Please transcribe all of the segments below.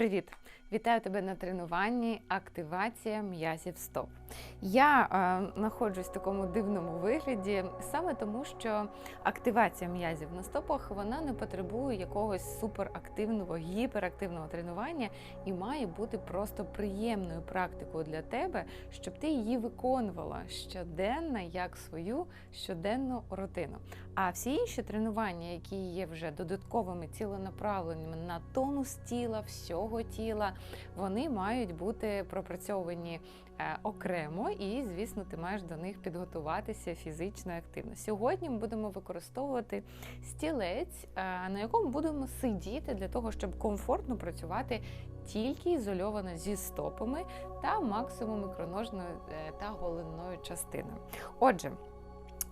Привіт! Вітаю тебе на тренуванні Активація м'язів стоп. Я е, знаходжусь в такому дивному вигляді саме тому, що активація м'язів на стопах вона не потребує якогось суперактивного, гіперактивного тренування і має бути просто приємною практикою для тебе, щоб ти її виконувала щоденно як свою щоденну рутину. А всі інші тренування, які є вже додатковими ціленаправленими на тонус тіла, всього тіла, вони мають бути пропрацьовані е, окремо, і, звісно, ти маєш до них підготуватися фізично активно. Сьогодні ми будемо використовувати стілець, е, на якому будемо сидіти для того, щоб комфортно працювати тільки ізольовано зі стопами та максимум ікроножною е, та голенною частиною. Отже.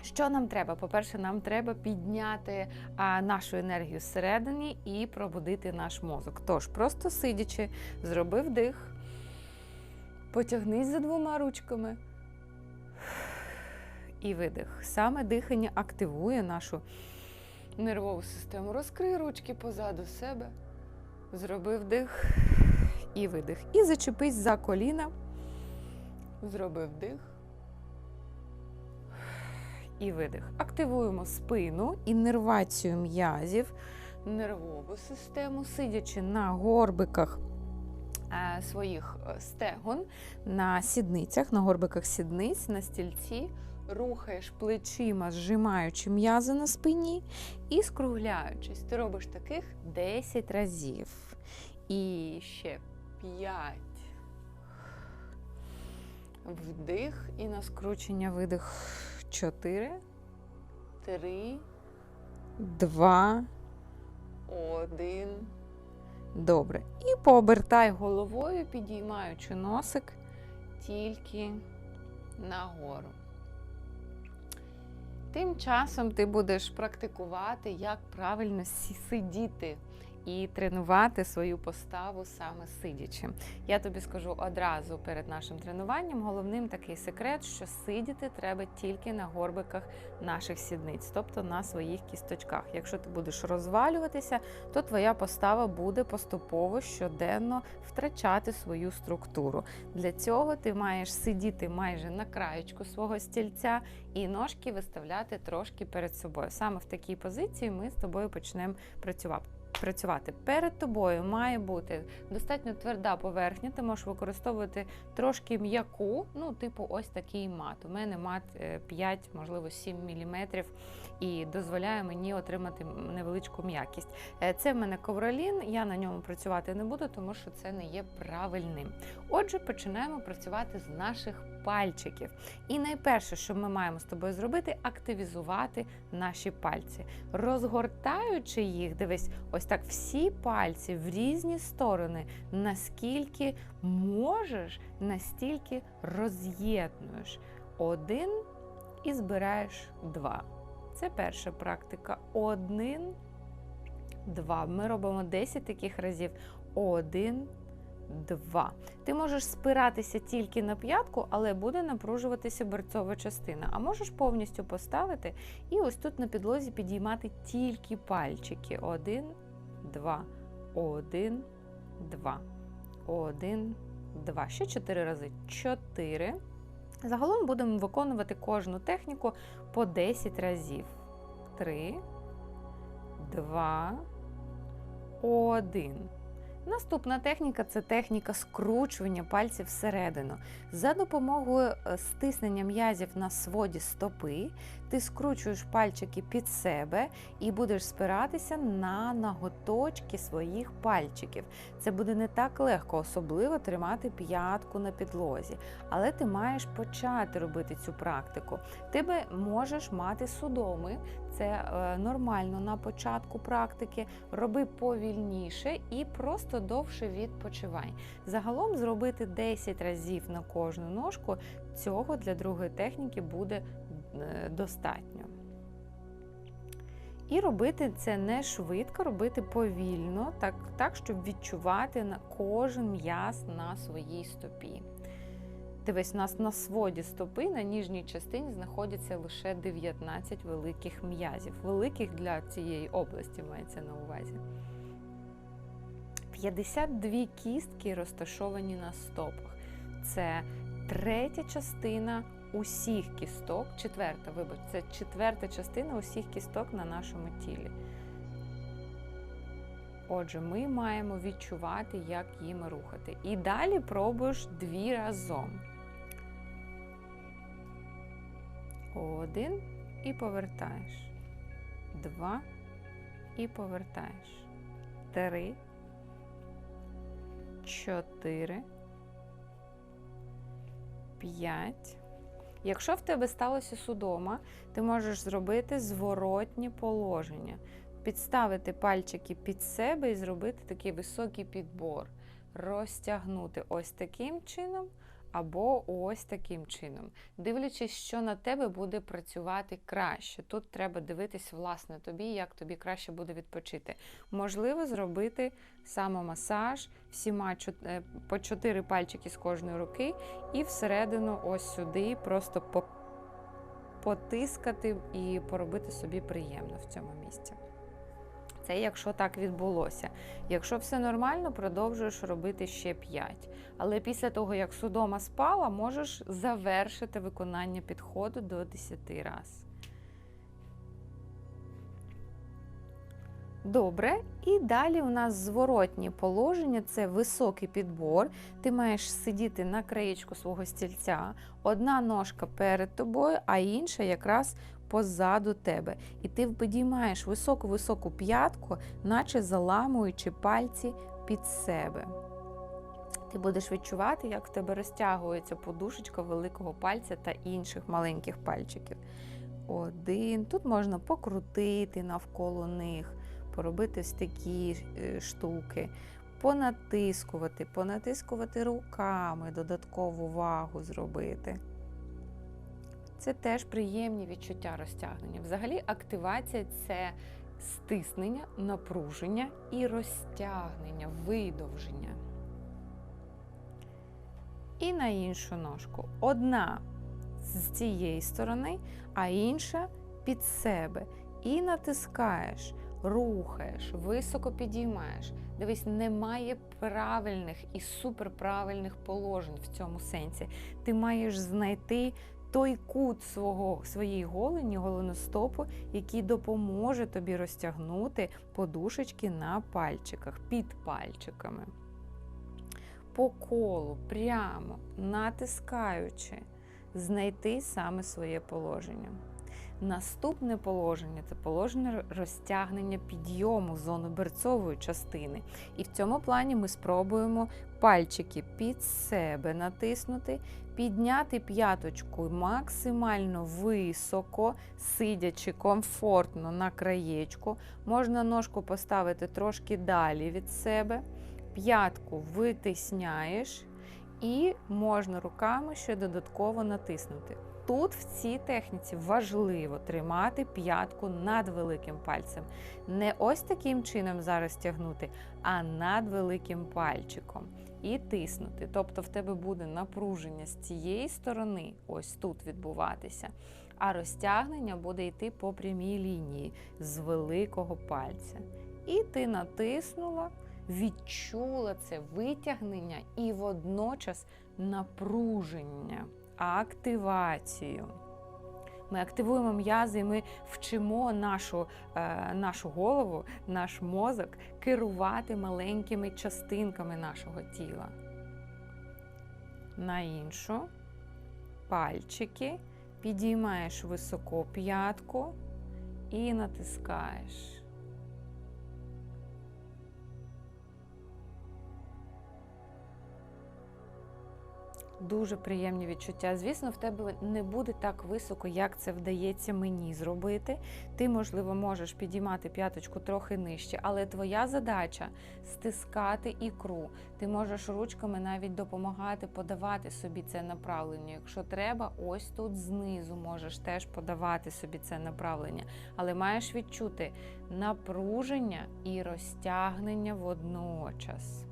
Що нам треба? По-перше, нам треба підняти а, нашу енергію зсередині і пробудити наш мозок. Тож, просто сидячи, зроби вдих, потягнись за двома ручками і видих. Саме дихання активує нашу нервову систему. Розкрий ручки позаду себе, зроби вдих і видих. І зачепись за коліна, зроби вдих і видих. Активуємо спину, іннервацію м'язів, нервову систему, сидячи на горбиках своїх е, стегон, на сідницях, на горбиках сідниць, на стільці. Рухаєш плечима, зжимаючи м'язи на спині і скругляючись. Ти робиш таких 10 разів. І ще 5. Вдих і на скручення видих. 4, 3, 2, 1. Добре. І пообертай головою, підіймаючи носик тільки нагору. Тим часом ти будеш практикувати, як правильно сидіти і тренувати свою поставу саме сидячи. Я тобі скажу одразу перед нашим тренуванням. Головним такий секрет, що сидіти треба тільки на горбиках наших сідниць, тобто на своїх кісточках. Якщо ти будеш розвалюватися, то твоя постава буде поступово щоденно втрачати свою структуру. Для цього ти маєш сидіти майже на краєчку свого стільця і ножки виставляти трошки перед собою. Саме в такій позиції ми з тобою почнемо працювати працювати. Перед тобою має бути достатньо тверда поверхня, ти можеш використовувати трошки м'яку, ну, типу, ось такий мат. У мене мат 5, е, можливо, 7 мм і дозволяє мені отримати невеличку м'якість. Е, це в мене ковролін, я на ньому працювати не буду, тому що це не є правильним. Отже, починаємо працювати з наших пальчиків. І найперше, що ми маємо з тобою зробити, активізувати наші пальці. Розгортаючи їх, дивись, ось так всі пальці в різні сторони, наскільки можеш, настільки роз'єднуєш один і збираєш два. Це перша практика. Один, два. Ми робимо 10 таких разів. Один, два. Ти можеш спиратися тільки на п'ятку, але буде напружуватися берцова частина. А можеш повністю поставити і ось тут на підлозі підіймати тільки пальчики. Один, два, один, два, один, два. Ще чотири рази. Чотири. Загалом будемо виконувати кожну техніку по 10 разів. Три, два, один. Наступна техніка це техніка скручування пальців всередину. За допомогою е, стиснення м'язів на своді стопи, ти скручуєш пальчики під себе і будеш спиратися на ноготочки своїх пальчиків. Це буде не так легко, особливо тримати п'ятку на підлозі. Але ти маєш почати робити цю практику. Ти би можеш мати судоми, це е, нормально на початку практики. Роби повільніше і просто довше відпочивай. Загалом зробити 10 разів на кожну ножку цього для другої техніки буде е, достатньо. І робити це не швидко, робити повільно, так, так щоб відчувати на кожен м'яз на своїй стопі. Дивись, у нас на своді стопи на ніжній частині знаходяться лише 19 великих м'язів. Великих для цієї області мається на увазі. 52 кістки розташовані на стопах. Це третя частина усіх кісток, четверта, вибач, це четверта частина усіх кісток на нашому тілі. Отже, ми маємо відчувати, як їм рухати. І далі пробуєш дві разом. Один і повертаєш. Два і повертаєш. Три. Чотири. П'ять. Якщо в тебе сталося судома, ти можеш зробити зворотнє положення, підставити пальчики під себе і зробити такий високий підбор, розтягнути ось таким чином або ось таким чином, дивлячись, що на тебе буде працювати краще. Тут треба дивитись, власне, тобі, як тобі краще буде відпочити. Можливо, зробити самомасаж всіма е, по чотири пальчики з кожної руки, і всередину, ось сюди, просто по- потискати і поробити собі приємно в цьому місці. Це якщо так відбулося. Якщо все нормально, продовжуєш робити ще 5. Але після того, як судома спала, можеш завершити виконання підходу до 10 раз. Добре, і далі у нас зворотні положення це високий підбор. Ти маєш сидіти на краєчку свого стільця, одна ножка перед тобою, а інша якраз позаду тебе. І ти підіймаєш високу-високу п'ятку, наче заламуючи пальці під себе. Ти будеш відчувати, як в тебе розтягується подушечка великого пальця та інших маленьких пальчиків. Один. Тут можна покрутити навколо них, поробити ось такі е, штуки, понатискувати, понатискувати руками, додаткову вагу зробити. Це теж приємні відчуття розтягнення. Взагалі, активація це стиснення, напруження і розтягнення, видовження. І на іншу ножку. Одна з цієї сторони, а інша під себе. І натискаєш, рухаєш, високо підіймаєш. Дивись, немає правильних і суперправильних положень в цьому сенсі. Ти маєш знайти той кут свого, своєї голені, голеностопу, який допоможе тобі розтягнути подушечки на пальчиках, під пальчиками. По колу, прямо натискаючи, знайти саме своє положення. Наступне положення це положення розтягнення підйому зону берцової частини. І в цьому плані ми спробуємо пальчики під себе натиснути, підняти п'яточку максимально високо, сидячи комфортно на краєчку. Можна ножку поставити трошки далі від себе, п'ятку витисняєш, і можна руками ще додатково натиснути. Тут в цій техніці важливо тримати п'ятку над великим пальцем. Не ось таким чином зараз тягнути, а над великим пальчиком. І тиснути. Тобто в тебе буде напруження з цієї сторони, ось тут відбуватися, а розтягнення буде йти по прямій лінії з великого пальця. І ти натиснула, відчула це витягнення і водночас напруження активацію. Ми активуємо м'язи, і ми вчимо нашу, е, нашу голову, наш мозок керувати маленькими частинками нашого тіла. На іншу пальчики підіймаєш високо п'ятку і натискаєш. Дуже приємні відчуття. Звісно, в тебе не буде так високо, як це вдається мені зробити. Ти, можливо, можеш підіймати п'яточку трохи нижче, але твоя задача стискати ікру. Ти можеш ручками навіть допомагати подавати собі це направлення. Якщо треба, ось тут знизу можеш теж подавати собі це направлення. Але маєш відчути напруження і розтягнення водночас.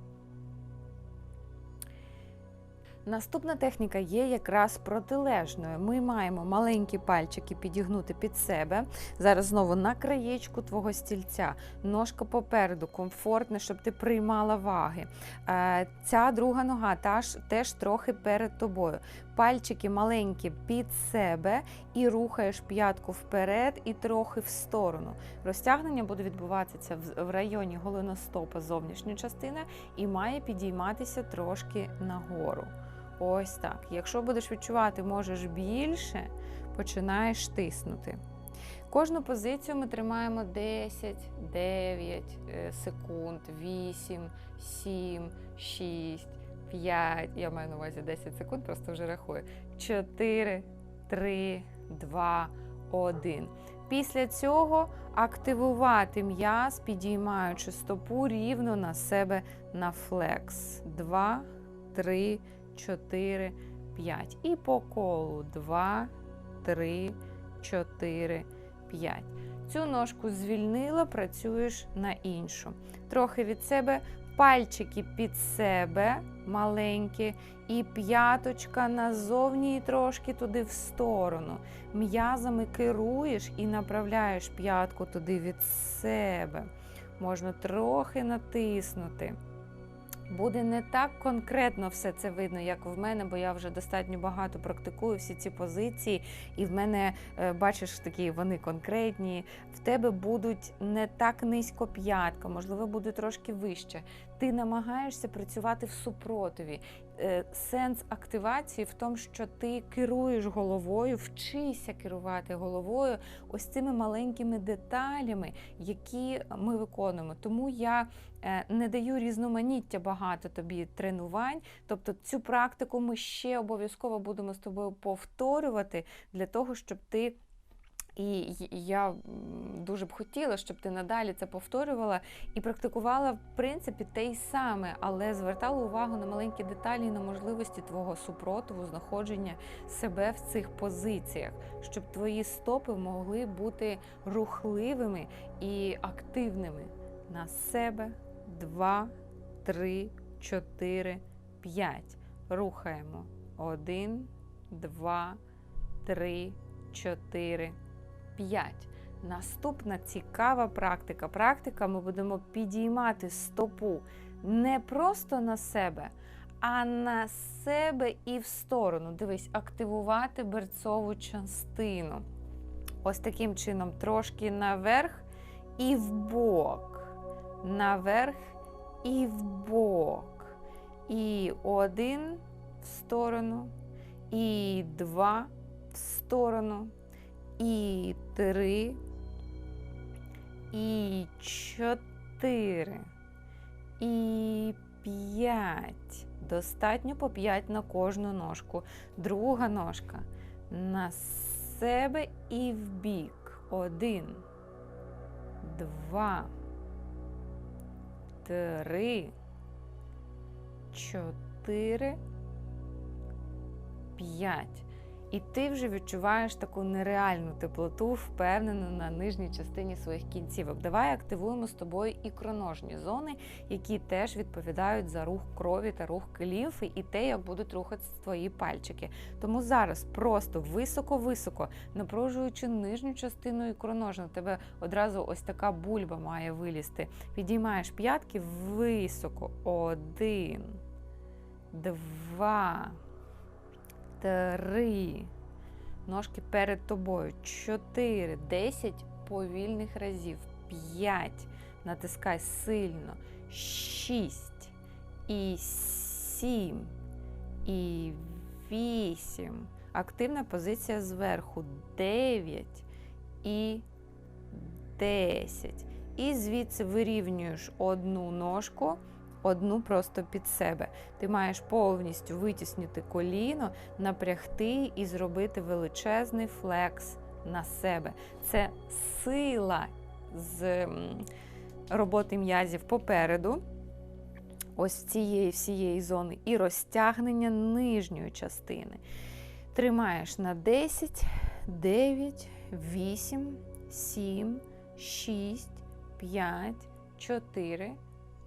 Наступна техніка є якраз протилежною. Ми маємо маленькі пальчики підігнути під себе. Зараз знову на краєчку твого стільця, ножка попереду, комфортне, щоб ти приймала ваги. Е, Ця друга нога теж, теж трохи перед тобою. Пальчики маленькі під себе і рухаєш п'ятку вперед і трохи в сторону. Розтягнення буде відбуватися в районі голеностопа зовнішньої частини і має підійматися трошки нагору. Ось так. Якщо будеш відчувати, можеш більше, починаєш тиснути. Кожну позицію ми тримаємо 10, 9 е, секунд, 8, 7, 6, 5. Я маю на увазі 10 секунд, просто вже рахую. 4, 3, 2, 1. Після цього активувати м'яз, підіймаючи стопу рівно на себе на флекс. 2, 3, 4, 5. І по колу 2, 3, 4, 5. Цю ножку звільнила, працюєш на іншу. Трохи від себе пальчики під себе маленькі, і п'яточка назовні і трошки туди в сторону. М'язами керуєш і направляєш п'ятку туди від себе. Можна трохи натиснути. Буде не так конкретно все це видно, як в мене, бо я вже достатньо багато практикую всі ці позиції, і в мене, е, бачиш, такі вони конкретні. В тебе будуть не так низько п'ятка, можливо, буде трошки вище. Ти намагаєшся працювати в супротиві. Е, Сенс активації в тому, що ти керуєш головою, вчися керувати головою ось цими маленькими деталями, які ми виконуємо. Тому я е, не даю різноманіття багато тобі тренувань. Тобто цю практику ми ще обов'язково будемо з тобою повторювати для того, щоб ти. І я дуже б хотіла, щоб ти надалі це повторювала і практикувала в принципі те й саме, але звертала увагу на маленькі деталі і на можливості твого супротиву, знаходження себе в цих позиціях, щоб твої стопи могли бути рухливими і активними на себе. Два, три, чотири, п'ять. Рухаємо. Один, два, три, чотири, п'ять. Наступна цікава практика. Практика ми будемо підіймати стопу не просто на себе, а на себе і в сторону. Дивись, активувати берцову частину. Ось таким чином, трошки наверх і вбок. Наверх і вбок. І один в сторону, і два в сторону, і три, і чотири, і п'ять. Достатньо по п'ять на кожну ножку. Друга ножка на себе і в бік. Один, два, три, чотири, п'ять. І ти вже відчуваєш таку нереальну теплоту, впевнену на нижній частині своїх кінцівок. Давай активуємо з тобою ікроножні зони, які теж відповідають за рух крові та рух лімфи, і те, як будуть рухатися твої пальчики. Тому зараз просто високо-високо, напружуючи нижню частину ікроножна, у тебе одразу ось така бульба має вилізти. Підіймаєш п'ятки високо. Один, два три. Ножки перед тобою. Чотири. Десять повільних разів. П'ять. Натискай сильно. Шість. І сім. І вісім. Активна позиція зверху. Дев'ять. І десять. І звідси вирівнюєш одну ножку одну просто під себе. Ти маєш повністю витіснити коліно, напрягти і зробити величезний флекс на себе. Це сила з роботи м'язів попереду. Ось цієї всієї зони, і розтягнення нижньої частини. Тримаєш на 10, 9, 8, 7, 6, 5, 4,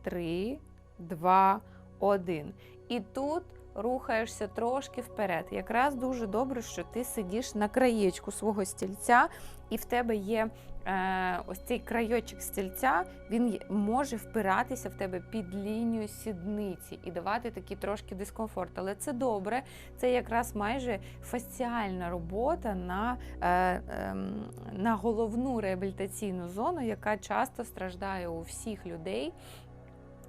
3, 2, 1. І тут рухаєшся трошки вперед. Якраз дуже добре, що ти сидиш на краєчку свого стільця, і в тебе є е, ось цей крайочок стільця, він може впиратися в тебе під лінію сідниці і давати такий трошки дискомфорт. Але це добре, це якраз майже фасціальна робота на, е, ем, на головну реабілітаційну зону, яка часто страждає у всіх людей.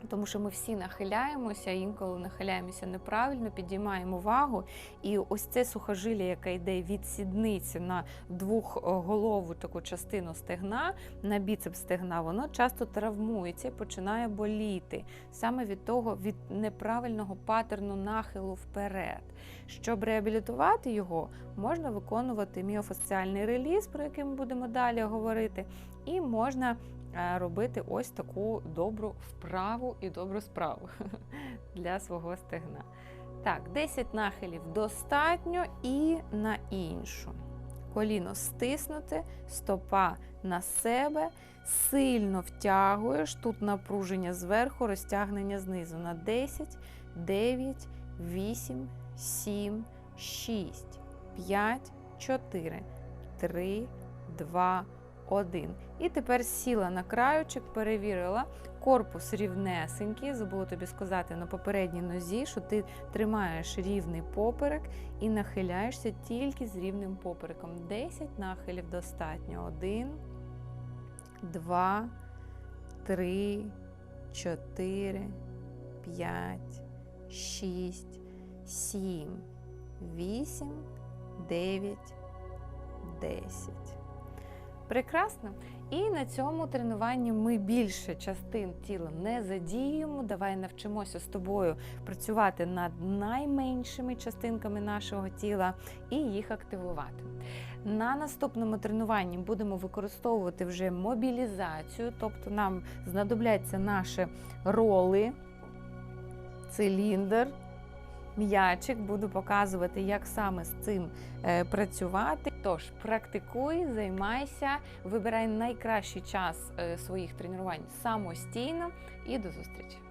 Тому що ми всі нахиляємося, інколи нахиляємося неправильно, підіймаємо вагу. І ось це сухожилля, яке йде від сідниці на двохголову таку частину стегна, на біцепс стегна, воно часто травмується і починає боліти саме від того, від неправильного патерну нахилу вперед. Щоб реабілітувати його, можна виконувати міофасціальний реліз, про який ми будемо далі говорити, і можна робити ось таку добру вправу і добру справу для свого стегна. Так, 10 нахилів достатньо і на іншу. Коліно стиснути, стопа на себе, сильно втягуєш. Тут напруження зверху, розтягнення знизу на 10, 9, 8, 7, 6, 5, 4, 3, 2, 1. І тепер сіла на краючок, перевірила. Корпус рівнесенький, забула тобі сказати на попередній нозі, що ти тримаєш рівний поперек і нахиляєшся тільки з рівним попереком. 10 нахилів достатньо. 1, 2, 3, 4, 5, 6, 7, 8, 9, 10. Прекрасно. І на цьому тренуванні ми більше частин тіла не задіємо. Давай навчимося з тобою працювати над найменшими частинками нашого тіла і їх активувати. На наступному тренуванні будемо використовувати вже мобілізацію, тобто нам знадобляться наші роли, циліндр, м'ячик. Буду показувати, як саме з цим е, працювати. Тож практикуй, займайся, вибирай найкращий час е, своїх тренувань самостійно і до зустрічі!